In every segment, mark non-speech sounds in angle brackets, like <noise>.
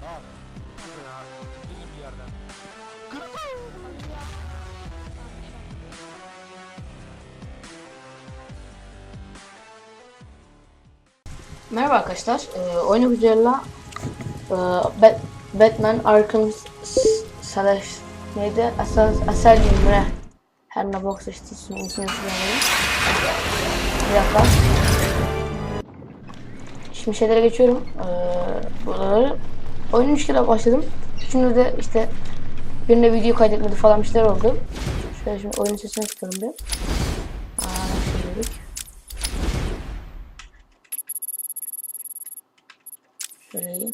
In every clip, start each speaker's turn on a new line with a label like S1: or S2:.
S1: Tamam. Bir yerden.
S2: Merhaba arkadaşlar. Ee, oyun üzerine e, Bat- Batman Arkham S- Slash neydi? Asal Asylum mu ne? Her ne boksa işte ismini ismini. Bir dakika. Şimdi şeylere geçiyorum. Ee, buraları. Oyunun üç kere başladım. Şimdi de işte birine video kaydetmedi falan bir şeyler oldu. Şöyle şimdi oyunun sesini tutalım bir. Aa, nasıl dedik? Şurayı.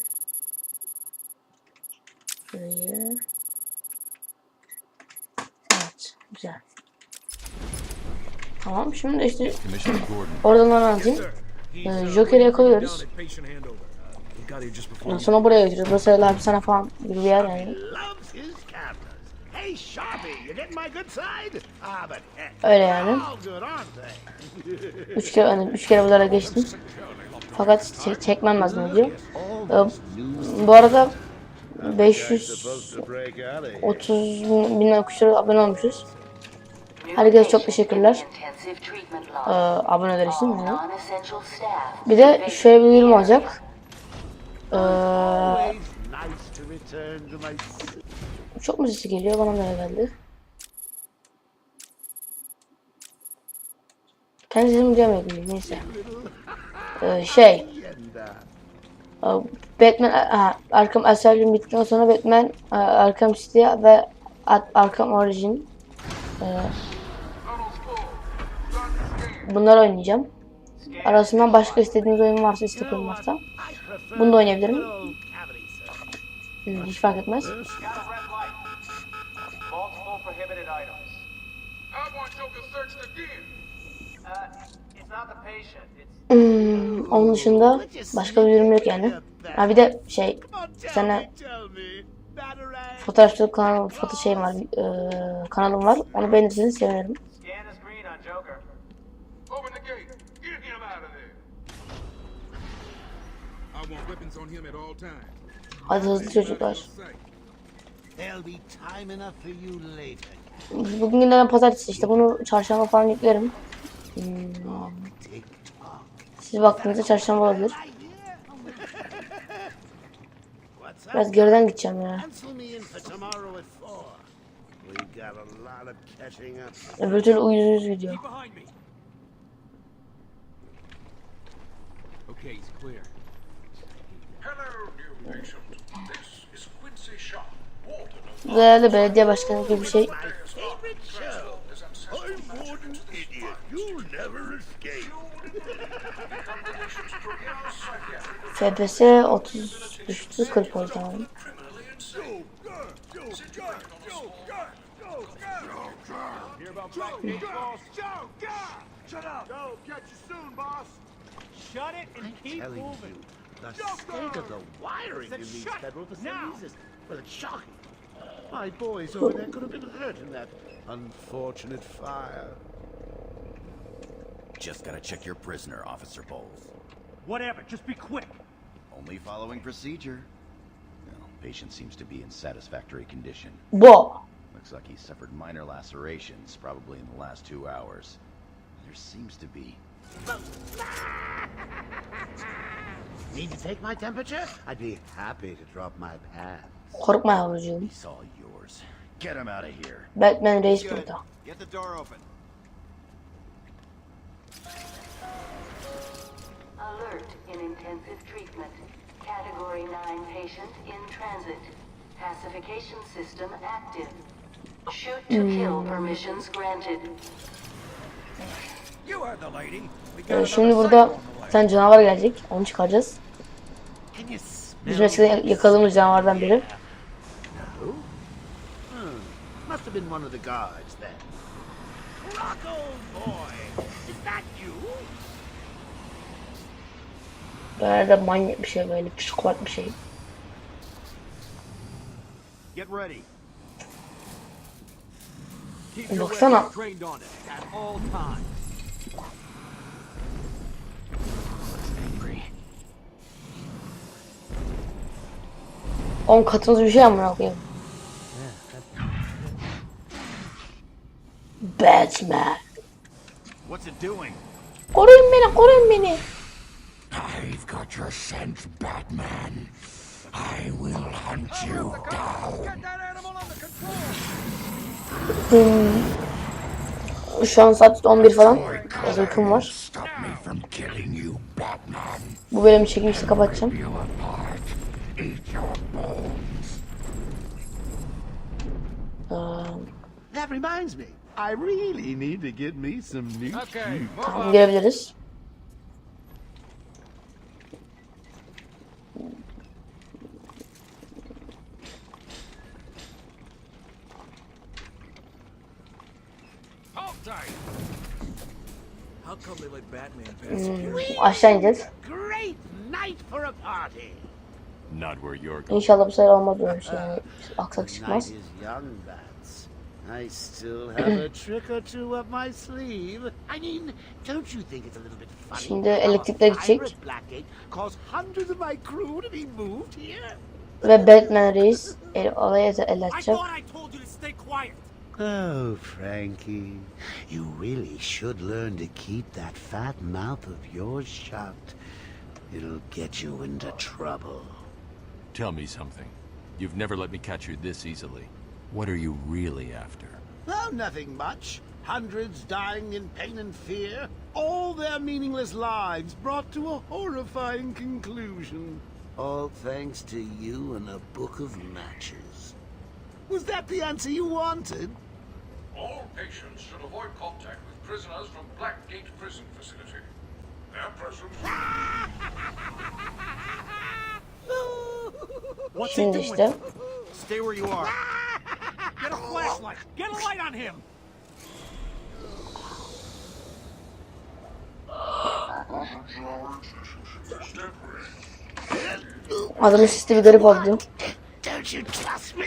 S2: Şurayı. Evet. Güzel. Tamam. Şimdi işte oradan anlatayım. Ee, Joker'i yakalıyoruz. Ondan sonra buraya götürüyoruz. Burası hapishane falan gibi bir yer yani.
S3: Ah,
S2: Öyle yani. <laughs> Üç kere, hani üç kere buralara geçtim. Fakat çe- çekmem lazım diyor. Ee, bu arada 530
S3: to break out of here.
S2: bin küsur abone olmuşuz. Herkese çok teşekkürler. Ee, aboneler için. yani. Bir de şöyle bir duyurum olacak. Ee, çok mu sesi geliyor? Bana böyle geldi. Kendi sesimi duyamıyordum. Neyse. Ee, şey. e, Batman ha, Arkham Asylum bittikten sonra Batman e, Arkham City ve Ar- Arkham Origin e, bunları oynayacağım. Arasından başka istediğiniz oyun varsa istek oyun varsa bunu da oynayabilirim. Hı, Hiç fark etmez. Hmm, onun dışında başka bir yorum yok yani. Ha bir de şey Sana- fotoğrafçılık kanalı, foto şeyim var, e, kanalım var. Onu beğenirseniz sevinirim.
S4: scan is green on Joker.
S5: Open the gate. Get him out of there. I want weapons on him at all times.
S2: Hadi hızlı çocuklar.
S5: Sight.
S3: There'll be time enough for you later.
S2: Bugün günlerden pazartesi işte bunu çarşamba falan yüklerim. Hmm, siz baktığınızda çarşamba olabilir. Biraz geriden gideceğim ya. Öbür türlü uyuz uyuz gidiyor.
S1: Okay, it's clear.
S5: Hello, new patient. This is Quincy Sharp, warden of
S2: Değerli belediye başkanı gibi bir şey. FPS 30 düştü 40 oldu
S3: God! Shut up! Joe, catch you soon, boss.
S1: Shut it and keep moving.
S3: You, the state of the wiring in these federal facilities is, well, it's shocking. My boys over there could have been hurt in that unfortunate fire.
S6: Just gotta check your prisoner, Officer Bowles.
S1: Whatever, just be quick.
S6: Only following procedure. Well, patient seems to be in satisfactory condition.
S2: What?
S6: Looks like he suffered minor lacerations, probably in the last two hours. There seems to be. <laughs>
S3: Need to take my temperature? I'd be happy to drop my pants.
S2: Korkma yavrucuğum.
S6: He's all yours. Get him out of here.
S2: Batman reis burada.
S6: Get the door open.
S7: Alert in intensive treatment. Category 9 patient in transit. Pacification system active. Shoot to kill hmm. permissions granted.
S6: You are the lady. We
S2: Ee, şimdi burada bir tane canavar gelecek. Onu çıkaracağız. Bizim eskiden yakaladığımız canavardan biri.
S3: Must have been one of the?
S2: Böyle manyak bir şey böyle psikopat bir şey.
S6: Get ready.
S2: Baksana.
S1: weapons trained on it at all times.
S6: Angry.
S2: 10 katımız bir şey amına koyayım. Batman.
S3: What's it doing?
S2: Koruyun beni, koruyun beni.
S8: I've got your scent, Batman. I will hunt you down.
S2: Şu an saat 11 falan. Uykum var.
S8: Stop me from killing you, Batman.
S2: Bu bölümü çekmişti kapatacağım.
S8: You. Eat your bones.
S3: That reminds me. I really need to get me some new
S4: Okay, move
S2: Tamam
S4: on.
S2: görebiliriz.
S4: Hold tight.
S3: How come they let Batman pass
S2: Aşağı ineceğiz.
S3: Great night for a party.
S9: Not where you're going.
S2: İnşallah bu sefer olmaz böyle bir şey. Yani aksak
S3: Night
S2: çıkmaz.
S3: is young, bats. I still have a trick or two up my sleeve. I mean, don't you think it's a little bit funny?
S2: Şimdi
S3: how a
S2: elektrikler gidecek.
S3: pirate Blackgate caused hundreds of my crew to be moved here?
S2: Ve Batman reis el, olaya el
S1: I thought I told you to stay quiet.
S3: Oh, Frankie, you really should learn to keep that fat mouth of yours shut. It'll get you into trouble.
S9: Tell me something. You've never let me catch you this easily. What are you really after?
S3: Oh, nothing much. Hundreds dying in pain and fear. All their meaningless lives brought to a horrifying conclusion. All thanks to you and a book of matches. Was that the answer you wanted?
S5: All patients should avoid contact with prisoners from Blackgate Prison Facility. Their presence
S1: What's <laughs> he <laughs>
S2: Şimdi
S1: doing?
S2: işte
S3: Stay where you are.
S1: Get a flashlight. Get a light on him.
S2: adamın sesi bir garip oldu.
S3: Don't you trust me?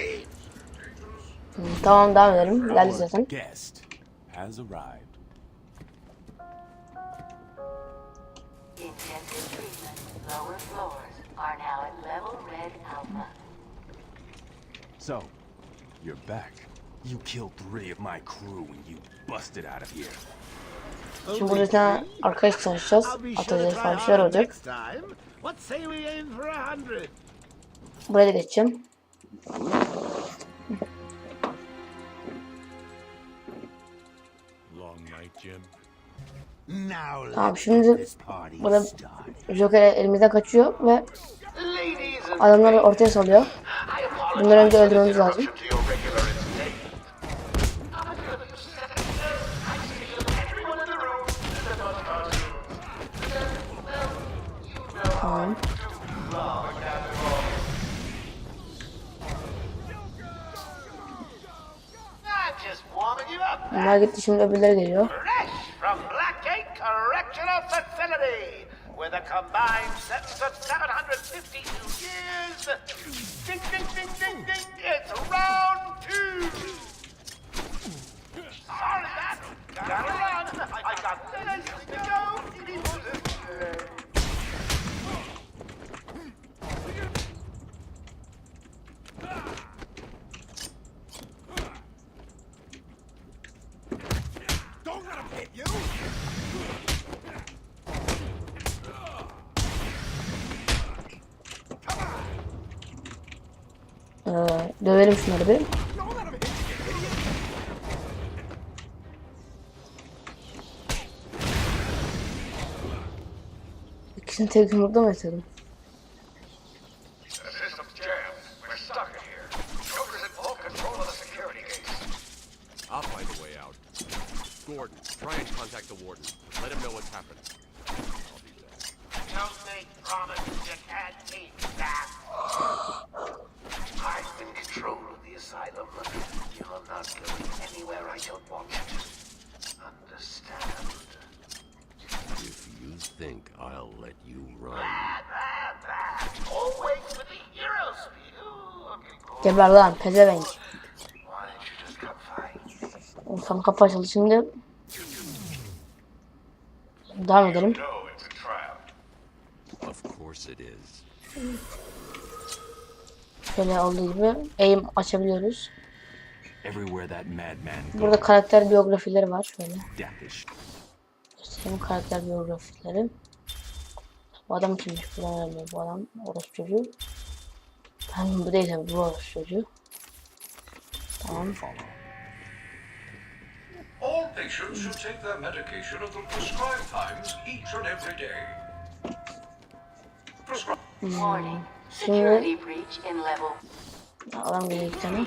S2: Hı, Tamam devam edelim. Geldi zaten.
S9: Guest has arrived.
S7: Intensive treatment. Lower floors are now at level red alpha.
S9: So, you're back. You killed three of my crew when you busted out of here.
S2: Şimdi burada bir tane arkadaş tanışacağız.
S3: I'll be sure to
S2: Atacağız falan bir şeyler olacak.
S3: next time. What say we aim for a hundred?
S2: Buraya da geçeceğim.
S9: Long night, Jim.
S2: Tamam şimdi burada. Joker elimizden kaçıyor ve adamları ortaya salıyor. Bunları önce öldürmemiz lazım.
S4: up.
S2: Bunlar gitti şimdi öbürleri geliyor.
S4: With a combined sentence of 752 years. Ding, ding, ding, ding, ding. It's round two. Sorry, Matt. Gotta run. I got minutes the security gates.
S10: I'll find a way out. Gordon, try and contact the warden. Let him know what's happened.
S4: Don't make promises you can't keep,
S2: Geber lan pezevenk. İnsan kapı açıldı şimdi. Devam edelim. Şöyle olduğu gibi aim açabiliyoruz. Burada karakter biyografileri var şöyle. Göstereyim karakter biyografileri. Bu adam kimmiş? Bu adam bu adam orospu çocuğu. Ben bu değil tabii bu çocuğu. Tamam.
S5: All patients should take their medication at the prescribed times each and every day. Prescribe.
S7: Warning.
S2: Şimdi
S7: Security breach in level
S2: adam geliyor iki tane.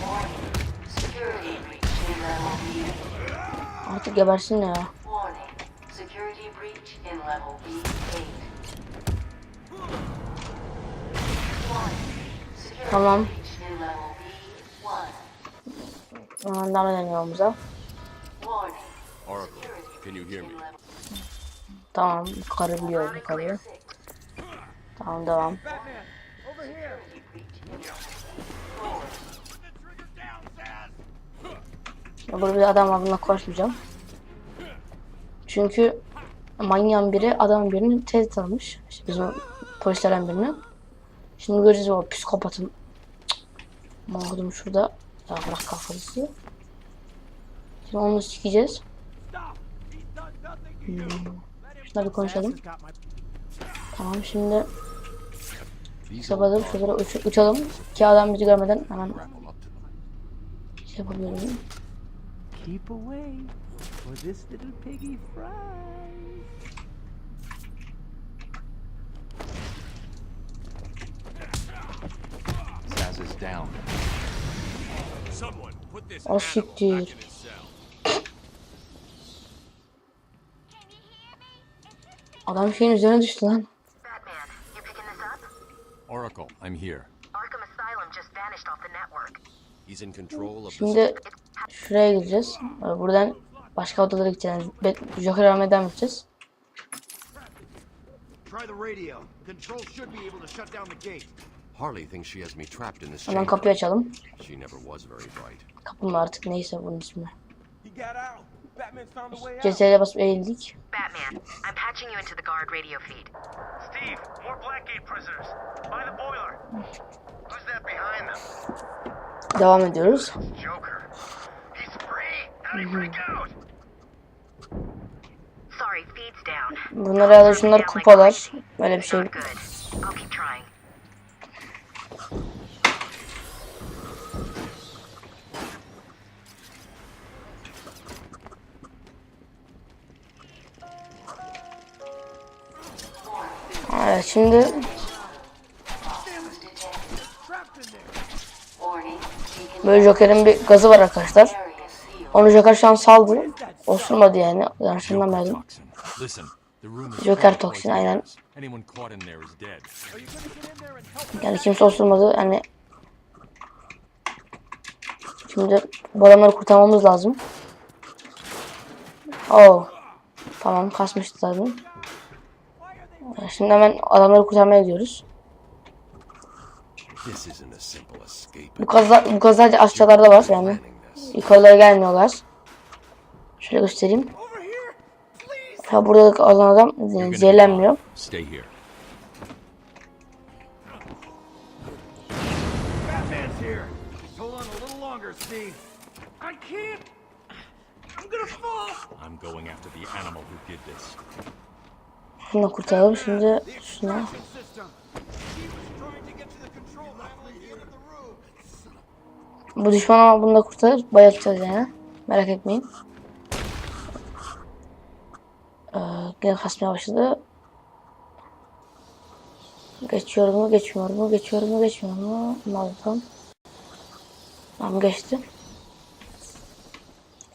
S7: Warning. Security breach in level B.
S2: Artık gebersin ya.
S7: Warning. Security breach in level B8.
S2: Tamam.
S7: breach in level B1.
S2: Hemen devam edelim yolumuza.
S10: Oracle, can you hear me?
S2: Tamam. Karı biliyor bu karıyı. Tamam devam. Burada bir adam var bununla konuşmayacağım. Çünkü manyağın biri adamın birini tehdit almış. İşte bizim polislerden birini. Şimdi göreceğiz o psikopatın. Mahudum şurada. Ya bırak kafası. Şimdi onu sikeceğiz. Hmm. Şuna bir konuşalım. Tamam şimdi kapatalım şuralara uç uçalım. Ki adam bizi görmeden hemen şey yapabilirim.
S11: Keep away, or this little piggy fries.
S9: Saz is down.
S10: Someone put this
S2: Oh,
S10: animal back in his cell.
S2: Adam şeyin üzerine düştü lan.
S12: Batman, you picking this up?
S10: Oracle, I'm here.
S12: Arkham Asylum just vanished off the network.
S10: He's in control of the
S2: Şimdi şuraya gireceğiz. Ee, Buradan başka odalara gideceğiz. Be- Joker devam edeceğiz.
S1: Try the radio. Control should be able to shut down the gate.
S10: Harley thinks she has me trapped in this
S2: Hemen
S10: chamber.
S2: kapıyı açalım.
S10: She never was very bright.
S2: Kapı mı artık neyse bunun ismi.
S11: He got out. Batman's found a way out.
S2: CTRL'e basıp eğildik.
S12: Batman, I'm patching you into the guard radio feed.
S4: Steve, more Blackgate prisoners. By the boiler. Who's that behind them?
S2: Devam ediyoruz.
S4: Joker. He's free. How'd he freak out?
S12: Sorry, feed's down.
S2: Bunlar herhalde şunlar kupalar. Böyle bir şey.
S12: I'll keep trying.
S2: Evet şimdi böyle Joker'in bir gazı var arkadaşlar. Onu Joker şu an saldı. Osurmadı yani.
S9: İs
S2: Joker toksin, aynen. Yani kimse osurmadı. Yani Şimdi bu adamları kurtarmamız lazım. Oo. Tamam kasmıştı zaten. Şimdi hemen adamları kurtarmaya gidiyoruz. Bu gazlar, bu gazlar da aşağılarda var yani. Yukarılara gelmiyorlar. Şöyle göstereyim. Ha burada olan adam zehirlenmiyor.
S1: I'm
S9: going after the animal who did this.
S2: Şunu kurtaralım. Şimdi şuna. Bu düşman ama bunu da kurtarır. Bayıltacağız yani. Merak etmeyin. Ee, kasmaya başladı. Geçiyor mu, geçmiyor mu, geçiyor mu, geçmiyor mu? Malzam. Tamam geçti.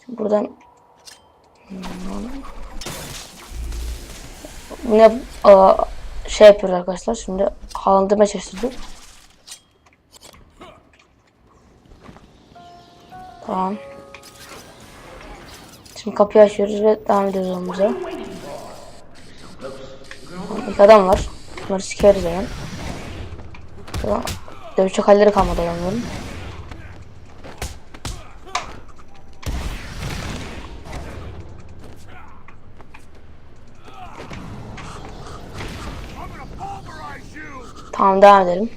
S2: Şimdi buradan Hmm. Yine aa, şey yapıyoruz arkadaşlar. Şimdi havalandırmaya çalıştırdık. Tamam. Şimdi kapıyı açıyoruz ve devam ediyoruz yolumuza. İlk adam var. Bunları sikeriz hemen. Dövüşecek halleri kalmadı adamların.
S1: I'm gonna pulverize you.
S2: Tamam devam edelim.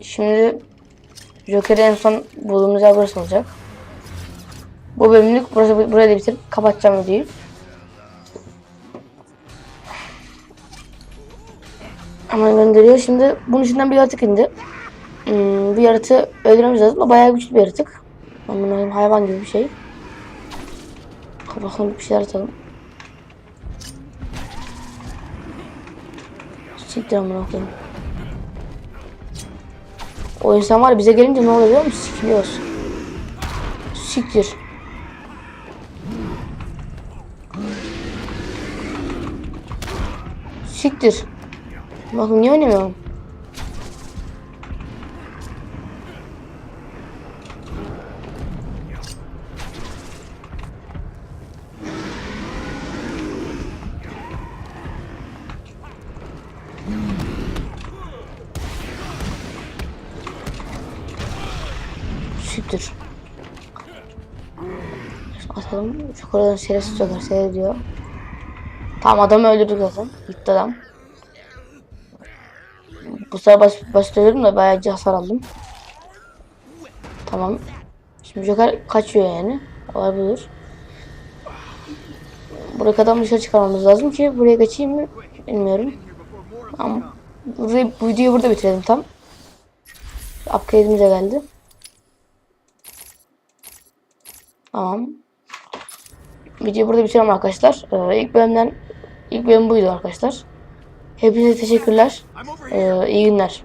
S2: Şimdi Joker'i en son bulduğumuz yer burası olacak. Bu bölümlük burası burayı da bitirip kapatacağım videoyu. Hemen gönderiyor. Şimdi bunun içinden bir yaratık indi. Hmm, bir yaratığı öldürmemiz lazım. Bayağı güçlü bir yaratık. Alayım, hayvan gibi bir şey. Bakalım bir şeyler atalım. Siktir amına koyayım. O insan var bize gelince ne oluyor biliyor musun? Sikiliyoruz. Siktir. Siktir. Bakın niye oynamıyorum? Şu koridorun serisi çöker. Seyrediyor. Tamam adamı öldürdük zaten. Gitti adam. Bu sefer basit, basit öldürdüm de bayağı hasar aldım. Tamam. Şimdi Joker kaçıyor yani. Olay budur. Buraya kadar dışarı çıkarmamız lazım ki buraya kaçayım mı bilmiyorum. Ama burayı, bu videoyu burada bitirelim tam. Upgrade'imiz de geldi. Tamam. Videoyu burada bitirelim arkadaşlar. Ee, ilk bölümden ilk bölüm buydu arkadaşlar. Hepinize teşekkürler. Ee, iyi günler.